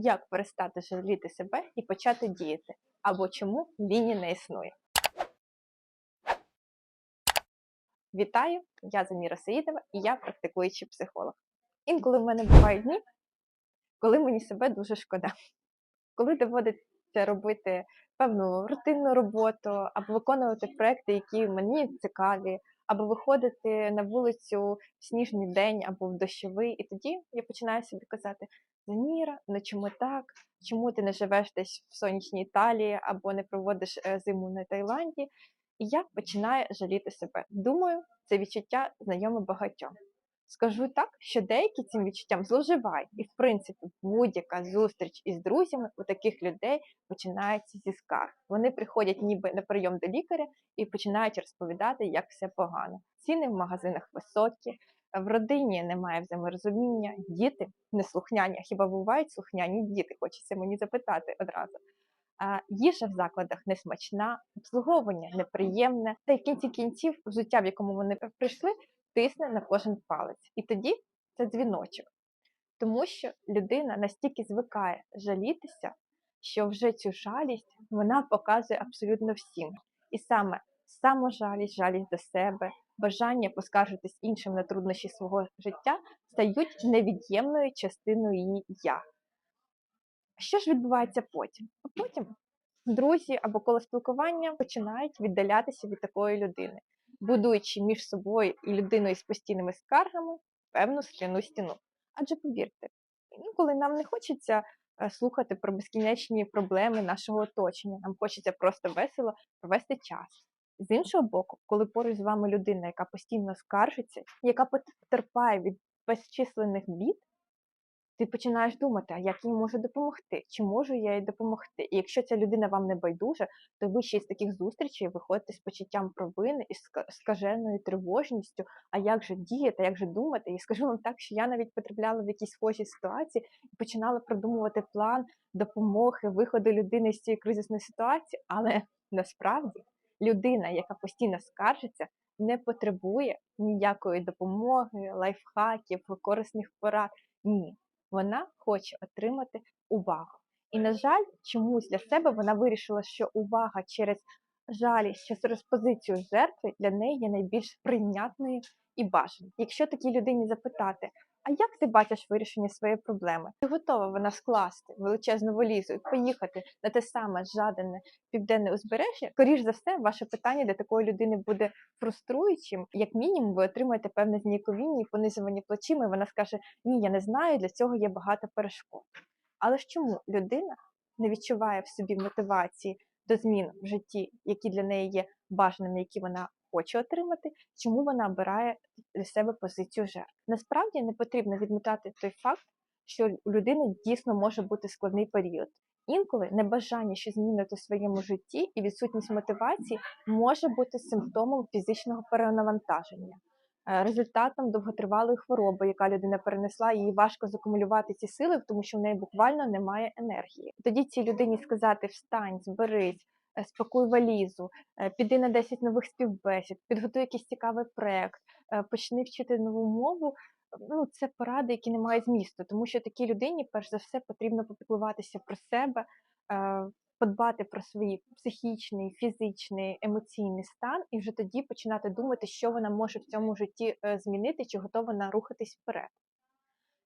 Як перестати жаліти себе і почати діяти? Або чому лінії не існує? Вітаю! Я Заміра Саїдова і я практикуючий психолог. Інколи в мене бувають дні, коли мені себе дуже шкода. Коли доводиться робити певну рутинну роботу, або виконувати проекти, які мені цікаві, або виходити на вулицю в сніжний день або в дощовий, і тоді я починаю собі казати: Заніра, ну чому так? Чому ти не живеш десь в сонячній Італії або не проводиш е, зиму на Таїланді? І я починаю жаліти себе. Думаю, це відчуття знайоме багатьом. Скажу так, що деякі цим відчуттям зловживають, і в принципі будь-яка зустріч із друзями у таких людей починається зі скарг. Вони приходять ніби на прийом до лікаря і починають розповідати, як все погано. Ціни в магазинах високі, в родині немає взаєморозуміння, діти неслухняні. Хіба бувають слухняні діти? Хочеться мені запитати одразу. А, їжа в закладах несмачна, обслуговування неприємне, та й кінці кінців життя, в якому вони прийшли, тисне на кожен палець. І тоді це дзвіночок. Тому що людина настільки звикає жалітися, що вже цю жалість вона показує абсолютно всім. І саме саможалість, жалість до себе, бажання поскаржитись іншим на труднощі свого життя стають невід'ємною частиною її я. Що ж відбувається потім? А потім друзі або коло спілкування починають віддалятися від такої людини, будуючи між собою і людиною з постійними скаргами певну скляну стіну. Адже повірте, інколи нам не хочеться е, слухати про безкінечні проблеми нашого оточення, нам хочеться просто весело провести час. З іншого боку, коли поруч з вами людина, яка постійно скаржиться, яка потерпає від безчисленних бід, ти починаєш думати, а як їй можу допомогти? Чи можу я їй допомогти? І якщо ця людина вам не байдужа, то ви ще із таких зустрічей виходите з почуттям провини і скаженою тривожністю. А як же діяти, як же думати? І скажу вам так, що я навіть потрапляла в якісь схожі ситуації і починала продумувати план допомоги, виходу людини з цієї кризисної ситуації, але насправді людина, яка постійно скаржиться, не потребує ніякої допомоги, лайфхаків, корисних порад. Ні, вона хоче отримати увагу. І, на жаль, чомусь для себе вона вирішила, що увага через жалість, через позицію жертви для неї є найбільш прийнятною і бажаною. Якщо такій людині запитати, а як ти бачиш вирішення своєї проблеми? Чи готова вона скласти величезну валізу і поїхати на те саме жадане південне узбережжя? Скоріш за все, ваше питання для такої людини буде фруструючим. Як мінімум, ви отримаєте певне зніяковіння і понизування плечима, і вона скаже: Ні, я не знаю, для цього є багато перешкод. Але ж чому людина не відчуває в собі мотивації до змін в житті, які для неї є бажаними, які вона хоче отримати, чому вона обирає для себе позицію жертв? Насправді не потрібно відмітати той факт, що у людини дійсно може бути складний період. Інколи небажання щось змінити у своєму житті і відсутність мотивації може бути симптомом фізичного перенавантаження, е, результатом довготривалої хвороби, яка людина перенесла, їй важко закумулювати ці сили, тому що в неї буквально немає енергії. Тоді цій людині сказати встань, зберись, спакуй валізу, е, піди на 10 нових співбесід, підготуй якийсь цікавий проект, е, почни вчити нову мову. Ну, це поради, які не мають змісту, тому що такій людині, перш за все, потрібно попіклуватися про себе, е, подбати про свій психічний, фізичний, емоційний стан, і вже тоді починати думати, що вона може в цьому житті е, змінити, чи готова вона рухатись вперед.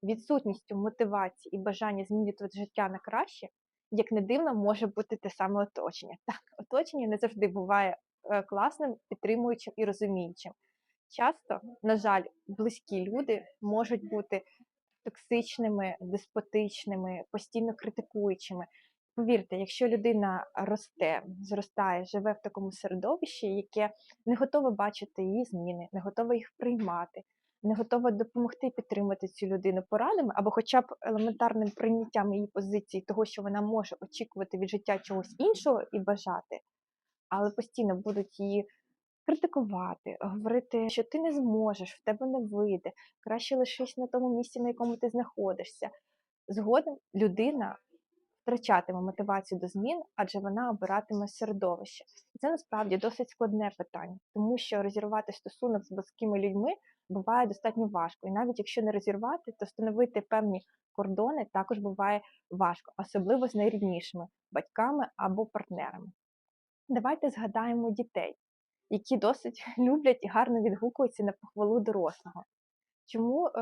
Відсутністю мотивації і бажання змінити життя на краще, як не дивно, може бути те саме оточення. Так, оточення не завжди буває е, класним, підтримуючим і розуміючим. Часто, на жаль, близькі люди можуть бути токсичними, деспотичними, постійно критикуючими. Повірте, якщо людина росте, зростає, живе в такому середовищі, яке не готове бачити її зміни, не готове їх приймати, не готове допомогти підтримати цю людину порадами або хоча б елементарним прийняттям її позиції, того, що вона може очікувати від життя чогось іншого і бажати, але постійно будуть її критикувати, говорити, що ти не зможеш, в тебе не вийде, краще лишись на тому місці, на якому ти знаходишся. Згодом людина втрачатиме мотивацію до змін, адже вона обиратиме середовище. І це насправді досить складне питання, тому що розірвати стосунок з близькими людьми буває достатньо важко. І навіть якщо не розірвати, то встановити певні кордони також буває важко, особливо з найріднішими батьками або партнерами. Давайте згадаємо дітей, які досить люблять і гарно відгукуються на похвалу дорослого. Чому е,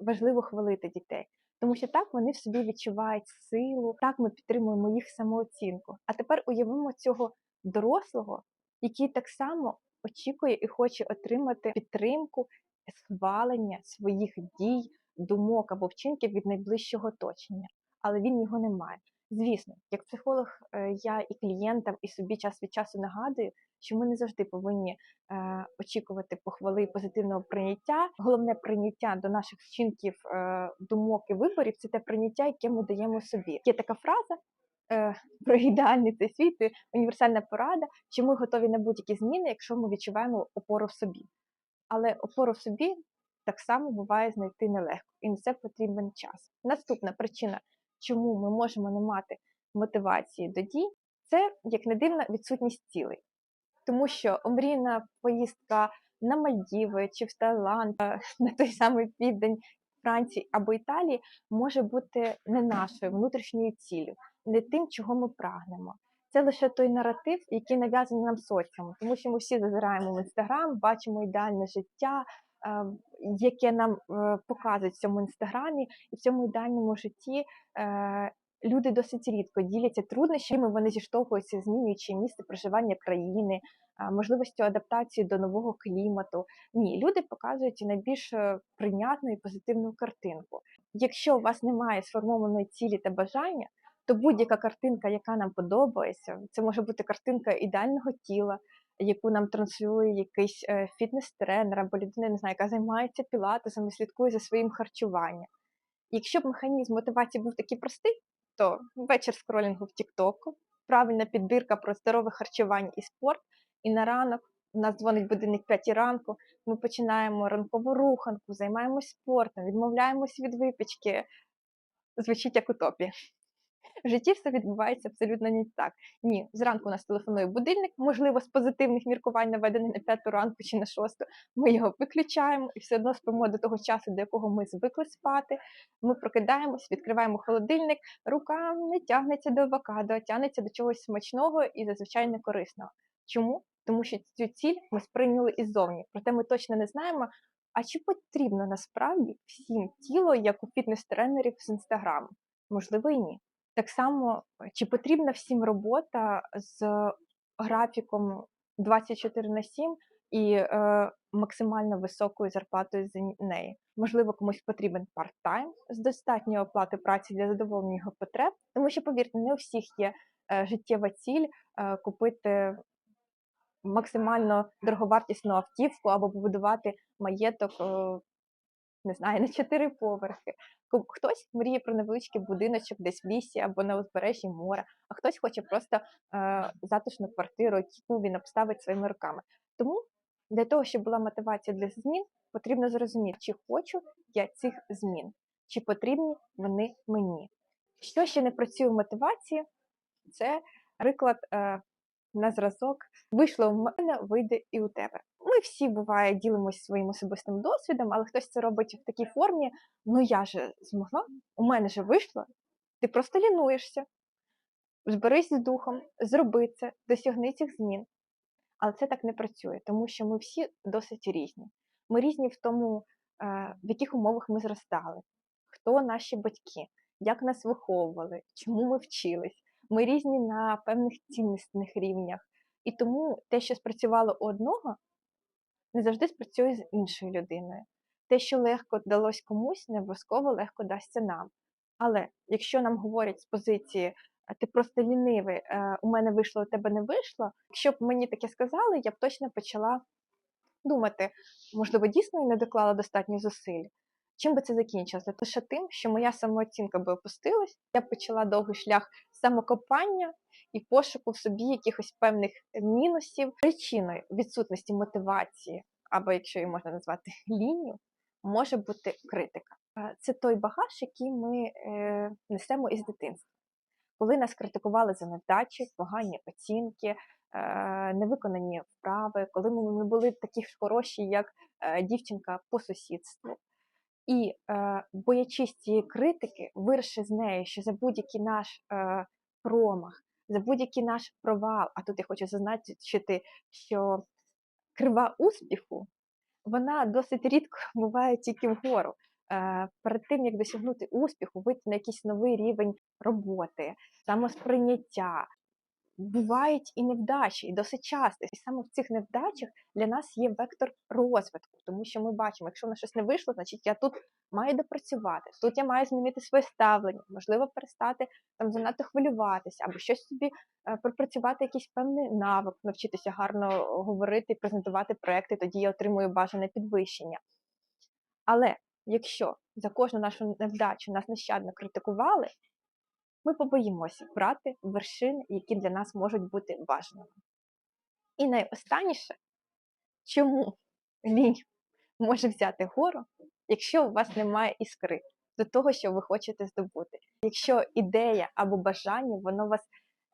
важливо хвалити дітей? Тому що так вони в собі відчувають силу, так ми підтримуємо їх самооцінку. А тепер уявимо цього дорослого, який так само очікує і хоче отримати підтримку, схвалення своїх дій, думок або вчинків від найближчого оточення, але він його не має. Звісно, як психолог, е, я і клієнтам, і собі час від часу нагадую, що ми не завжди повинні е, очікувати похвали і позитивного прийняття. Головне прийняття до наших вчинків, е, думок і виборів це те прийняття, яке ми даємо собі. Є така фраза про ідеальний цей світ, універсальна порада, що ми готові на будь-які зміни, якщо ми відчуваємо опору в собі. Але опору в собі так само буває знайти нелегко, і на це потрібен час. Наступна причина, чому ми можемо не мати мотивації до дій, це як не дивно відсутність цілей. Тому що омрійна поїздка на Мальдіви чи в Таїланд, е, на той самий південь Франції або Італії може бути не нашою внутрішньою ціллю, не тим, чого ми прагнемо. Це лише той наратив, який нав'язаний нам соціумом, тому що ми всі зазираємо в інстаграм, бачимо ідеальне життя, е, яке нам е, показують в цьому інстаграмі, і в цьому ідеальному житті е, люди досить рідко діляться труднощами, вони зіштовхуються, змінюючи місце проживання країни, а, можливістю адаптації до нового клімату. Ні, люди показують найбільш прийнятну і позитивну картинку. Якщо у вас немає сформованої цілі та бажання, то будь-яка картинка, яка нам подобається, це може бути картинка ідеального тіла, яку нам транслює якийсь е, фітнес-тренер або людина, не знаю, яка займається пілатесом і слідкує за своїм харчуванням. Якщо б механізм мотивації був такий простий, то вечір скролінгу в Тіктоку, правильна підбірка про здорове харчування і спорт, і на ранок у нас дзвонить будильник 5 ранку, ми починаємо ранкову руханку, займаємось спортом, відмовляємось від випічки. Звучить як утопія. В житті все відбувається абсолютно не так. Ні, зранку у нас телефонує будильник, можливо, з позитивних міркувань наведений на п'яту ранку чи на шосту. Ми його виключаємо і все одно спимо до того часу, до якого ми звикли спати. Ми прокидаємось, відкриваємо холодильник, рука не тягнеться до авокадо, тягнеться до чогось смачного і зазвичай не корисного. Чому? Тому що цю ціль ми сприйняли іззовні, проте ми точно не знаємо. А чи потрібно насправді всім тіло, як у фітнес-тренерів з інстаграму? Можливо, і ні. Так само, чи потрібна всім робота з графіком 24 на 7 і е, максимально високою зарплатою за неї? Можливо, комусь потрібен парт-тайм з достатньою оплати праці для задоволення його потреб, тому що, повірте, не у всіх є е, життєва ціль е, купити максимально дороговартісну автівку або побудувати маєток. Е, не знаю, на чотири поверхи. Хтось мріє про невеличкий будиночок десь в лісі або на узбережжі моря, а хтось хоче просто е, затишну квартиру, яку він обставить своїми руками. Тому для того, щоб була мотивація для змін, потрібно зрозуміти, чи хочу я цих змін, чи потрібні вони мені. Що ще не працює в мотивації, це приклад е, на зразок вийшло в мене, вийде і у тебе. Ми всі буває ділимося своїм особистим досвідом, але хтось це робить в такій формі. Ну я же змогла, у мене же вийшло. Ти просто лінуєшся, зберись з духом, зроби це, досягни цих змін. Але це так не працює, тому що ми всі досить різні. Ми різні в тому, е, в яких умовах ми зростали, хто наші батьки, як нас виховували, чому ми вчились. Ми різні на певних цінностних рівнях. І тому те, що спрацювало у одного, не завжди спрацює з іншою людиною. Те, що легко далось комусь, не обов'язково легко дасться нам. Але якщо нам говорять з позиції ти просто лінивий, е, у мене вийшло, у тебе не вийшло, якщо б мені таке сказали, я б точно почала думати, можливо, дійсно я не доклала достатньо зусиль. Чим би це закінчилося? Лише тим, що моя самооцінка би опустилась, я почала довгий шлях самокопання і пошуку в собі якихось певних мінусів, причиною відсутності мотивації, або якщо її можна назвати лінію, може бути критика. Це той багаж, який ми е, несемо із дитинства. Коли нас критикували за невдачі, погані оцінки, е, невиконані вправи, коли ми не були такі хороші, як е, дівчинка по сусідству. І е, боячись цієї критики, виріши з нею, що за будь-який наш е, промах, за будь-який наш провал, а тут я хочу зазначити, що крива успіху, вона досить рідко буває тільки вгору. Е, перед тим, як досягнути успіху, вийти на якийсь новий рівень роботи, самосприйняття. Бувають і невдачі, і досить часто. І саме в цих невдачах для нас є вектор розвитку, тому що ми бачимо, якщо в нас щось не вийшло, значить я тут маю допрацювати, тут я маю змінити своє ставлення, можливо, перестати там занадто хвилюватися, або щось собі е, пропрацювати якийсь певний навик, навчитися гарно говорити і презентувати проекти, тоді я отримую бажане підвищення. Але якщо за кожну нашу невдачу нас нещадно критикували, ми побоїмося брати вершини, які для нас можуть бути важливими. І найостанніше, чому лінь може взяти гору, якщо у вас немає іскри до того, що ви хочете здобути. Якщо ідея або бажання, воно вас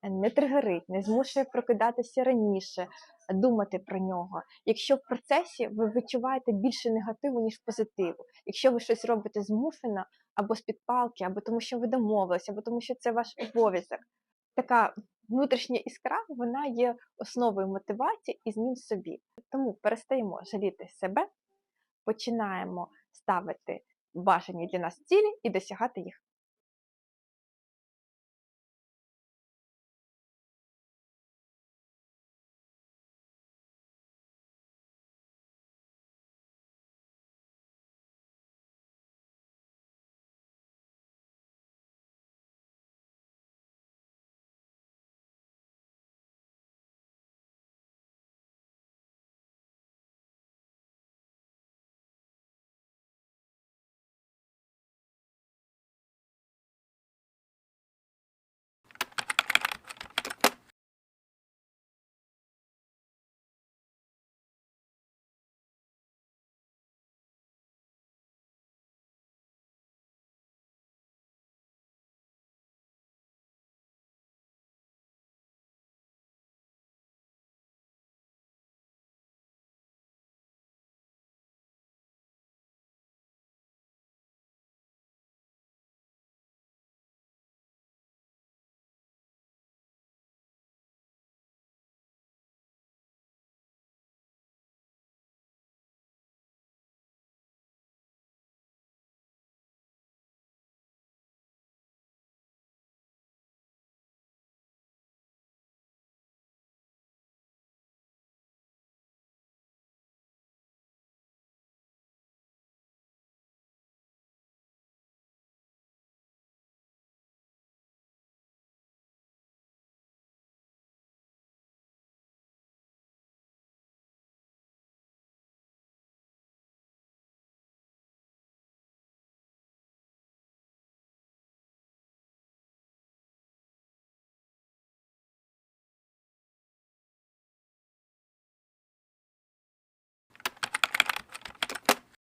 не тригерить, не змушує прокидатися раніше, думати про нього. Якщо в процесі ви відчуваєте більше негативу, ніж позитиву, якщо ви щось робите змушено, або з-під палки, або тому, що ви домовилися, або тому, що це ваш обов'язок. Така внутрішня іскра вона є основою мотивації і змін в собі. Тому перестаємо жаліти себе, починаємо ставити бажані для нас цілі і досягати їх.